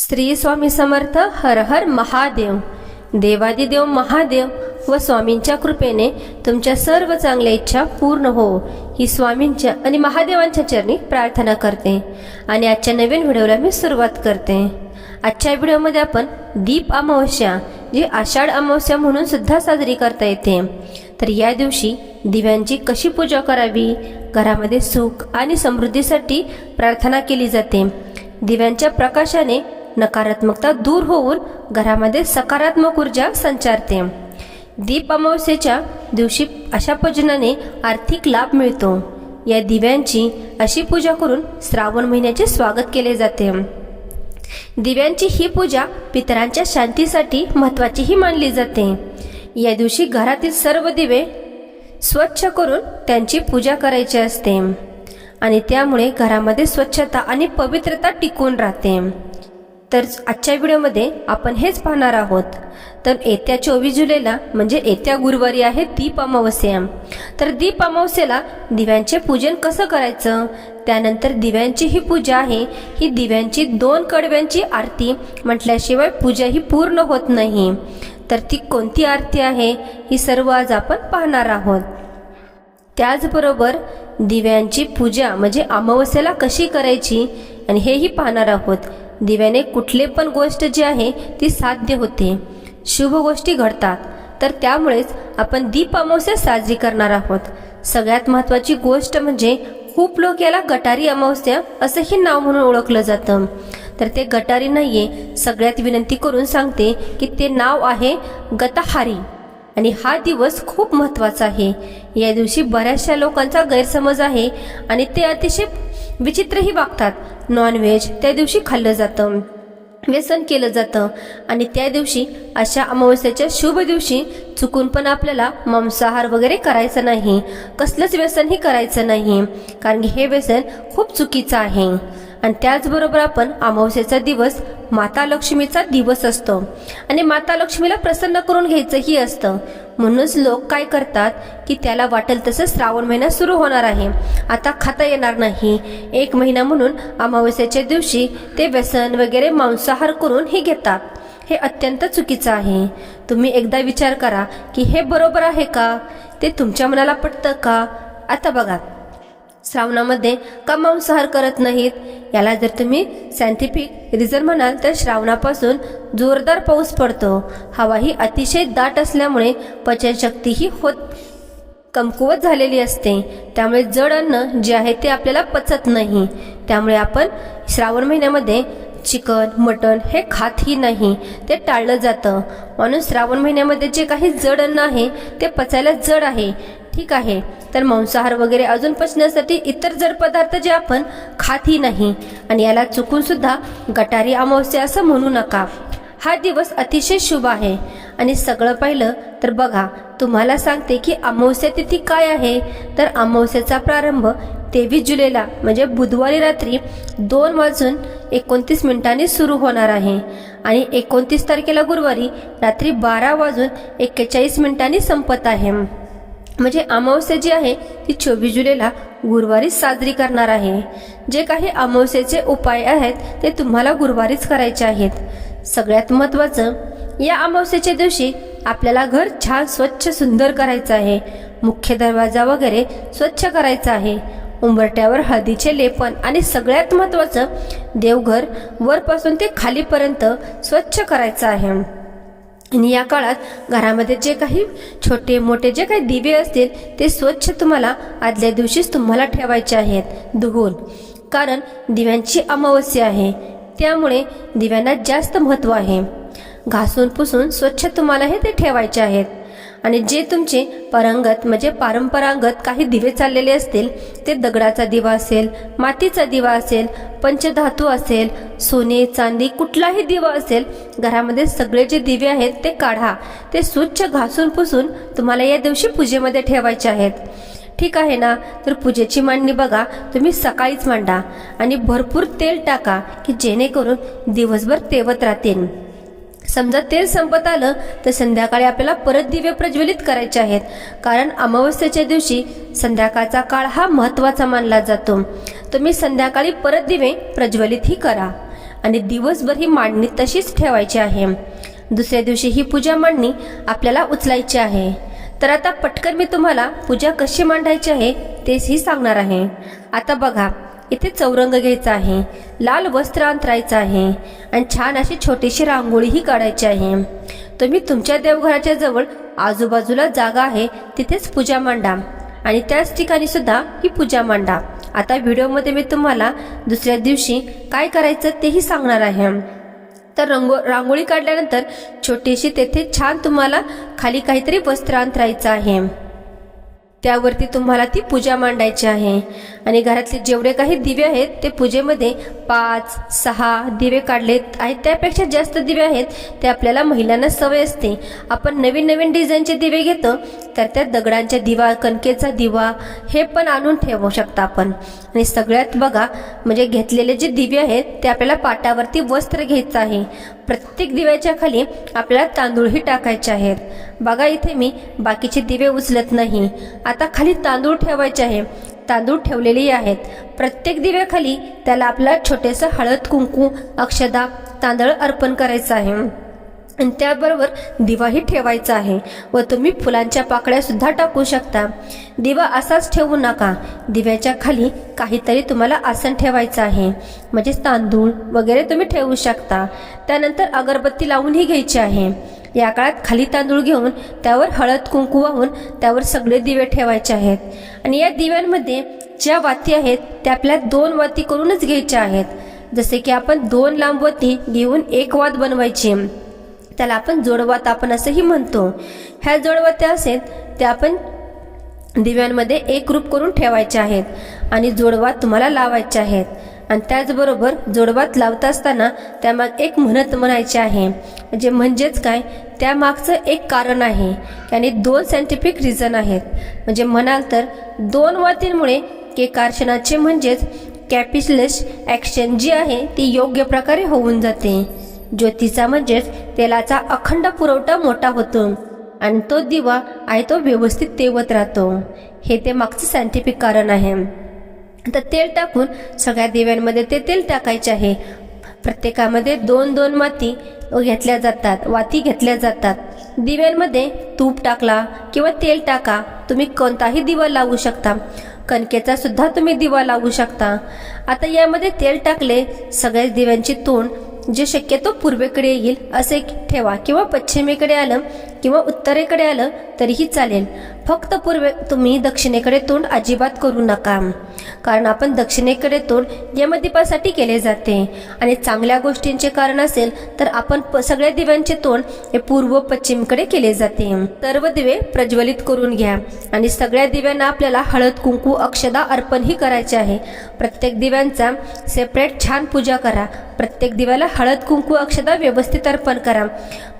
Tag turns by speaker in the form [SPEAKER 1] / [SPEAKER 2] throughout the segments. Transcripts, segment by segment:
[SPEAKER 1] श्री स्वामी समर्थ हर हर महादेव. देवादिदेव महादेव व स्वामींच्या कृपेने तुमच्या सर्व चांगल्या इच्छा पूर्ण हो. ही स्वामींच्या आणि महादेवांच्या चरणी प्रार्थना करते. आणि आजच्या नवीन व्हिडिओला मी सुरुवात करते. आजच्या व्हिडिओमध्ये आपण दीप अमावस्या जी आषाढ अमावस्या म्हणून सुद्धा साजरी करता येते. तर या दिवशी दिव्यांची कशी पूजा करावी? घरामध्ये सुख आणि समृद्धीसाठी प्रार्थना केली जाते. दिव्यांच्या प्रकाशाने नकारात्मकता दूर होऊन घरामध्ये सकारात्मक ऊर्जा संचारते. दीप अमावस्येच्या दिवशी अशा पूजनाने आर्थिक लाभ मिळतो. या दिव्यांची अशी पूजा करून श्रावण महिन्याचे स्वागत केले जाते. दिव्यांची ही पूजा पितरांच्या शांतीसाठी महत्वाचीही मानली जाते. या दिवशी घरातील सर्व दिवे स्वच्छ करून त्यांची पूजा करायची असते आणि त्यामुळे घरामध्ये स्वच्छता आणि पवित्रता टिकून राहते. तर आजच्या व्हिडिओमध्ये आपण हेच पाहणार आहोत. तर येत्या चोवीस जुलैला म्हणजे येत्या गुरुवारी आहे दीप अमावस्या. तर दीप अमावस्येला दिव्यांचे पूजन कसं करायचं? त्यानंतर दिव्यांची ही पूजा आहे. ही दिव्यांची दोन कडव्यांची आरती म्हटल्याशिवाय पूजा ही पूर्ण होत नाही. तर ती कोणती आरती आहे? ही सर्व आज आपण पाहणार आहोत. त्याचबरोबर दिव्यांची पूजा म्हणजे अमावस्येला कशी करायची? आणि हेही पाहणार आहोत. दिव्याने कुठले पण गोष्ट जी आहे ती साध्य होते. शुभ गोष्टी घडतात. तर त्यामुळेच आपण दीप अमावस्या साजरी करणार आहोत. सगळ्यात महत्वाची गोष्ट म्हणजे खूप लोक याला गटारी अमावस्या असंही नाव म्हणून ओळखलं जातं. तर ते गटारी नाहीये सगळ्यात विनंती करून सांगते की ते नाव आहे गताहारी. आणि हा दिवस खूप महत्त्वाचा आहे. या दिवशी बऱ्याचशा लोकांचा गैरसमज आहे आणि ते अतिशय विचित्रही वागतात. नॉनव्हेज त्या दिवशी खाल्लं जातं. व्यसन केलं जातं. आणि त्या दिवशी अशा अमावस्याच्या शुभ दिवशी चुकून पण आपल्याला मांसाहार वगैरे करायचं नाही. कसलंच व्यसनही करायचं नाही. कारण की हे व्यसन खूप चुकीचं आहे. आणि त्याचबरोबर आपण अमावस्याचा दिवस माता लक्ष्मीचा दिवस असतो. आणि माता लक्ष्मीला प्रसन्न करून घ्यायचंही असतं. म्हणूनच लोक काय करतात की त्याला वाटेल तसं श्रावण महिना सुरू होणार आहे. आता खाता येणार नाही. एक महिना म्हणून अमावस्याच्या दिवशी ते व्यसन वगैरे मांसाहार करून हे घेतात. हे अत्यंत चुकीचं आहे. तुम्ही एकदा विचार करा की हे बरोबर आहे का? ते तुमच्या मनाला पटतं का? आता बघा. श्रावणामध्ये का मांसाहार करत नाहीत. याला जर तुम्ही सायंटिफिक रिझन म्हणाल तर श्रावणापासून जोरदार पाऊस पडतो. हवा ही अतिशय दाट असल्यामुळे पचनशक्तीही होत कमकुवत झालेली असते. त्यामुळे जड अन्न जे आहे ते आपल्याला पचत नाही. त्यामुळे आपण श्रावण महिन्यामध्ये चिकन मटण हे खातही नाही. ते टाळलं जातं. म्हणून श्रावण महिन्यामध्ये जे काही जड अन्न आहे ते पचायला जड आहे. ठीक आहे. तर मांसाहार वगैरे अजून पचण्यासाठी इतर जड पदार्थ जे आपण खातही नाही. आणि याला चुकून सुद्धा गटारी अमावस्या असं म्हणू नका. हा दिवस अतिशय शुभ आहे. आणि सगळं पाहिलं तर बघा तुम्हाला सांगते की अमावस्या तिथी काय आहे? तर अमावस्याचा प्रारंभ तेवीस जुलैला म्हणजे बुधवारी रात्री दोन वाजून एकोणतीस मिनिटांनी सुरू होणार आहे. आणि एकोणतीस तारखेला गुरुवारी रात्री बारा वाजून एक्केचाळीस मिनिटांनी संपत आहे. म्हणजे अमावस्या जी आहे ती चोवीस जुलैला गुरुवारीच साजरी करणार आहे. जे काही अमावस्येचे उपाय आहेत ते तुम्हाला गुरुवारीच करायचे आहेत. सगळ्यात महत्त्वाचं या अमावस्येच्या दिवशी आपल्याला घर छान स्वच्छ सुंदर करायचं आहे. मुख्य दरवाजा वगैरे स्वच्छ करायचा आहे. उंबरट्यावर हळदीचे लेपन आणि सगळ्यात महत्त्वाचं देवघर वरपासून ते खालीपर्यंत स्वच्छ करायचं आहे. आणि या काळात घरामध्ये जे काही छोटे मोठे जे काही दिवे असतील ते स्वच्छ तुम्हाला आदल्या दिवशीच तुम्हाला ठेवायचे आहेत धुवून कारण दिव्यांची अमावस्या आहे त्यामुळे दिव्यांना जास्त महत्त्व आहे. घासून पुसून स्वच्छ तुम्हाला हे ते ठेवायचे आहेत. आणि जे तुमचे परंगत म्हणजे पारंपरागत काही दिवे चाललेले असतील ते दगडाचा दिवा असेल मातीचा दिवा असेल पंचधातू असेल सोने चांदी कुठलाही दिवा असेल घरामध्ये सगळे जे दिवे आहेत ते काढा. ते स्वच्छ घासून पुसून तुम्हाला या दिवशी पूजेमध्ये ठेवायचे आहेत. ठीक आहे ना? तर पूजेची मांडणी बघा. तुम्ही सकाळीच मांडा आणि भरपूर तेल टाका की जेणेकरून दिवसभर तेवत राहतील. समजा तेल संपत आलं तर संध्याकाळी आपल्याला परत दिवे प्रज्वलित करायचे आहेत. कारण अमावस्येच्या दिवशी संध्याकाळचा काळ हा महत्त्वाचा मानला जातो. तुम्ही संध्याकाळी परत दिवे प्रज्वलितही करा. आणि दिवसभर ही मांडणी तशीच ठेवायची आहे. दुसऱ्या दिवशी ही पूजा मांडणी आपल्याला उचलायची आहे. तर आता पटकन मी तुम्हाला पूजा कशी मांडायची आहे तेही सांगणार आहे. आता बघा इथे चौरंग घ्यायचा आहे. लाल वस्त्र अंतरायचं आहे. आणि छान अशी छोटीशी रांगोळीही काढायची आहे. तुम्ही तुमच्या देवघराच्या जवळ आजूबाजूला जागा आहे तिथेच पूजा मांडा. आणि त्याच ठिकाणी सुद्धा ही पूजा मांडा. आता व्हिडिओमध्ये मी तुम्हाला दुसऱ्या दिवशी काय करायचं तेही सांगणार आहे. तर रंगो रांगोळी काढल्यानंतर छोटीशी तेथे छान तुम्हाला खाली काहीतरी वस्त्र अंतरायचं आहे. त्यावरती तुम्हाला ती पूजा मांडायची आहे. आणि घरातले जेवढे काही दिवे आहेत ते पूजेमध्ये पाच सहा दिवे काढलेत. आहेत त्यापेक्षा जास्त दिवे आहेत ते आपल्याला महिलांना सवय असते. आपण नवीन नवीन डिझाईनचे दिवे घेतो तर त्या दगडांच्या दिवा कणकेचा दिवा हे पण आणून ठेवू शकता आपण. आणि सगळ्यात बघा म्हणजे घेतलेले जे दिवे आहेत ते आपल्याला पाटावरती वस्त्र घ्यायचं आहे. प्रत्येक दिव्याच्या खाली आपल्याला तांदूळही टाकायचे आहेत. बघा इथे मी बाकीचे दिवे उचलत नाही. आता खाली तांदूळ ठेवायचे आहे. तांदूळ ठेवलेलेही आहेत. प्रत्येक दिव्याखाली त्याला आपला छोटेसं हळद कुंकू अक्षदा तांदळ अर्पण करायचं आहे. आणि त्याबरोबर दिवाही ठेवायचा आहे व तुम्ही फुलांच्या पाकळ्यासुद्धा टाकू शकता. दिवा असाच ठेवू नका. दिव्याच्या खाली काहीतरी तुम्हाला आसन ठेवायचं आहे. म्हणजे तांदूळ वगैरे तुम्ही ठेवू शकता. त्यानंतर अगरबत्ती लावूनही घ्यायची आहे. या काळात खाली तांदूळ घेऊन त्यावर हळद कुंकू वाहून त्यावर सगळे दिवे ठेवायचे आहेत. आणि या दिव्यांमध्ये ज्या वाती आहेत त्या आपल्या दोन वाती करूनच घ्यायच्या आहेत. जसे की आपण दोन लांब वाती घेऊन एक वात बनवायची. त्याला आपण जोडवात आपण असंही म्हणतो. ह्या जोडवात्या असेल त्या आपण दिव्यांमध्ये एकरूप करून ठेवायचे आहेत आणि जोडवात तुम्हाला लावायचे आहेत. आणि त्याचबरोबर जोडवात लावता असताना त्यामाग एक म्हणत म्हणायचे आहे म्हणजे म्हणजेच काय? त्यामागचं एक कारण आहे आणि दोन सायंटिफिक रिझन आहेत. म्हणजे म्हणाल तर दोन वातींमुळे केकारशनाचे म्हणजेच कॅपिसलेस ॲक्शन जी आहे ती योग्य प्रकारे होऊन जाते. ज्योतीचा म्हणजेच तेलाचा अखंड पुरवठा मोठा होतो आणि तो दिवा आहे तो व्यवस्थित तेवत राहतो. हे ते मागचं सायंटिफिक कारण आहे. तर तेल टाकून सगळ्या दिव्यांमध्ये ते तेल टाकायचे आहे. प्रत्येकामध्ये दोन दोन माती घेतल्या जातात वाती घेतल्या जातात. दिव्यांमध्ये तूप टाकला किंवा तेल टाका तुम्ही कोणताही दिवा लावू शकता. कणकेचा सुद्धा तुम्ही दिवा लावू शकता. आता यामध्ये तेल टाकले सगळ्या दिव्यांची तोंड जे शक्यतो पूर्वेकडे येईल असे ठेवा. किंवा पश्चिमेकडे आलं किंवा उत्तरेकडे आलं तरीही चालेल. फक्त पूर्वे तुम्ही दक्षिणेकडे तोंड अजिबात करू नका. कारण आपण दक्षिणेकडे तोंड यमदीपासाठी केले जाते. आणि चांगल्या गोष्टींचे कारण असेल तर आपण प- सगळ्या दिव्यांचे तोंड हे पूर्व पश्चिमकडे केले जाते. सर्व दिवे प्रज्वलित करून घ्या. आणि सगळ्या दिव्यांना आपल्याला हळद कुंकू अक्षदा अर्पणही करायचे आहे. प्रत्येक दिव्यांचा सेपरेट छान पूजा करा. प्रत्येक दिव्याला हळद कुंकू अक्षदा व्यवस्थित अर्पण करा.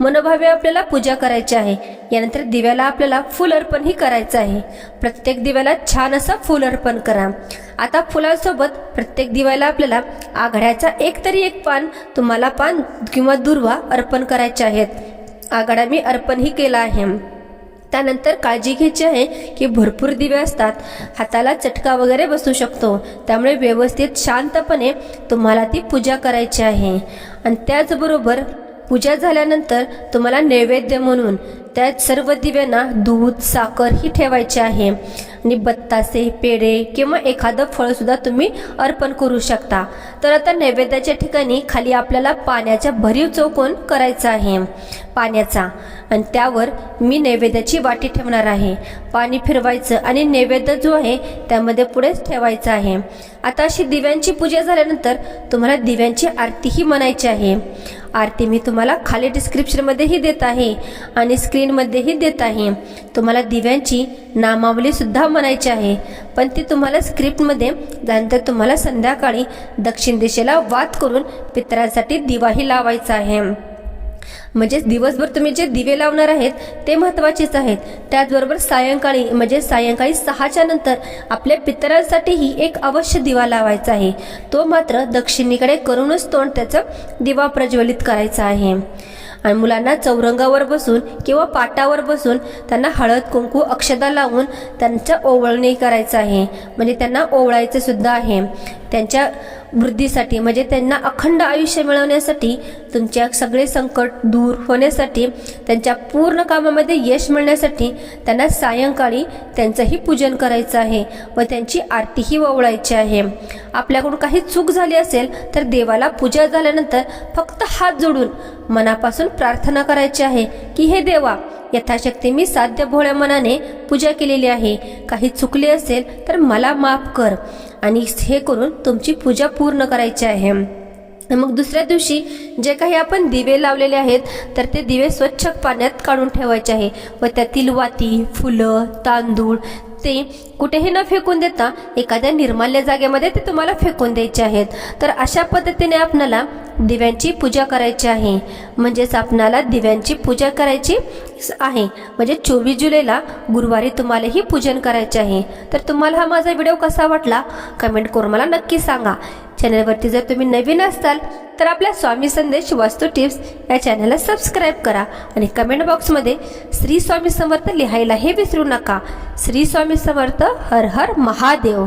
[SPEAKER 1] मनोभावे आपल्याला पूजा करायची आहे. यानंतर दिव्याला आपल्याला फुल अर्पणही करायचं आहे. प्रत्येक दिव्याला छान असं फुल अर्पण करा. आता फुलांसोबत प्रत्येक दिव्याला आपल्याला आघाड्याचा एक तरी एक पान तुम्हाला पान किंवा दुर्वा अर्पण करायचे आहेत. आघाडा मी अर्पणही केला आहे. त्यानंतर काळजी घ्यायची आहे की भरपूर दिवे असतात. हाताला चटका वगैरे बसू शकतो. त्यामुळे व्यवस्थित शांतपणे तुम्हाला ती पूजा करायची आहे. आणि त्याचबरोबर पूजा झाल्यानंतर तुम्हाला नैवेद्य म्हणून त्या सर्व दिव्यांना दूध साखर ही ठेवायची आहे. आणि बत्तासे पेढे किंवा एखादं फळसुद्धा तुम्ही अर्पण करू शकता. तर आता नैवेद्याच्या ठिकाणी खाली आपल्याला पाण्याचा भरीव चौकोन करायचा आहे. पाण्याचा. आणि त्यावर मी नैवेद्याची वाटी ठेवणार आहे. पाणी फिरवायचं आणि नैवेद्य जो आहे त्यामध्ये पुढेच ठेवायचा आहे. आता अशी दिव्यांची पूजा झाल्यानंतर तुम्हाला दिव्यांची आरतीही म्हणायची आहे. आरती मी तुम्हाला खाली डिस्क्रिप्शनमध्येही देत आहे आणि स्क्रीनमध्येही देत आहे. तुम्हाला दिव्यांची नामावलीसुद्धा म्हणायची आहे. पण ती तुम्हाला स्क्रिप्टमध्ये त्यानंतर तुम्हाला संध्याकाळी दक्षिण दिशेला वाद करून पितरांसाठी दिवाही लावायचा आहे. म्हणजेच दिवसभर तुम्ही जे दिवे लावणार आहेत ते महत्वाचेच आहेत. त्याचबरोबर सायंकाळी म्हणजे सायंकाळी सहाच्या नंतर आपल्या पितरांसाठीही एक अवश्य दिवा लावायचा आहे. तो मात्र दक्षिणेकडे करूनच तोंड त्याचा दिवा प्रज्वलित करायचा आहे. आणि मुलांना चौरंगावर बसून किंवा पाटावर बसून त्यांना हळद कुंकू अक्षदा लावून त्यांचं ओवळणी करायचं आहे. म्हणजे त्यांना ओवळायचं सुद्धा आहे. त्यांच्या वृद्धीसाठी म्हणजे त्यांना अखंड आयुष्य मिळवण्यासाठी तुमच्या सगळे संकट दूर होण्यासाठी त्यांच्या पूर्ण कामामध्ये यश मिळण्यासाठी त्यांना सायंकाळी त्यांचंही पूजन करायचं आहे व त्यांची आरतीही ओवळायची आहे. आपल्याकडून काही चूक झाली असेल तर देवाला पूजा झाल्यानंतर फक्त हात जोडून मनापासून प्रार्थना करायची आहे की हे देवा यथाशक्ती मी साध्य भोळ्या मनाने पूजा केलेली आहे. काही चुकले असेल तर मला माफ कर आणि हे करून तुमची पूजा पूर्ण करायची आहे. मग दुसऱ्या दिवशी जे काही आपण दिवे लावलेले आहेत तर ते दिवे स्वच्छ पाण्यात काढून ठेवायचे आहे व त्यातील वाती फुलं तांदूळ ते कुठेही न फेकून देता एखाद्या निर्माल्य जागेमध्ये ते तुम्हाला फेकून द्यायचे आहेत. तर अशा पद्धतीने आपणाला दिव्यांची पूजा करायची आहे. म्हणजेच आपणाला दिव्यांची पूजा करायची आहे. म्हणजे चोवीस जुलैला गुरुवारी तुम्हाला ही पूजन करायचे आहे. तर तुम्हाला हा माझा व्हिडिओ कसा वाटला? कमेंट करून मला नक्की सांगा. चॅनलवरती जर तुम्ही नवीन असाल तर आपल्या स्वामी संदेश वास्तू टिप्स या चॅनलला सबस्क्राईब करा आणि कमेंट बॉक्समध्ये श्री स्वामी समर्थ लिहायला हे विसरू नका. श्री स्वामी समर्थ हर हर महादेव.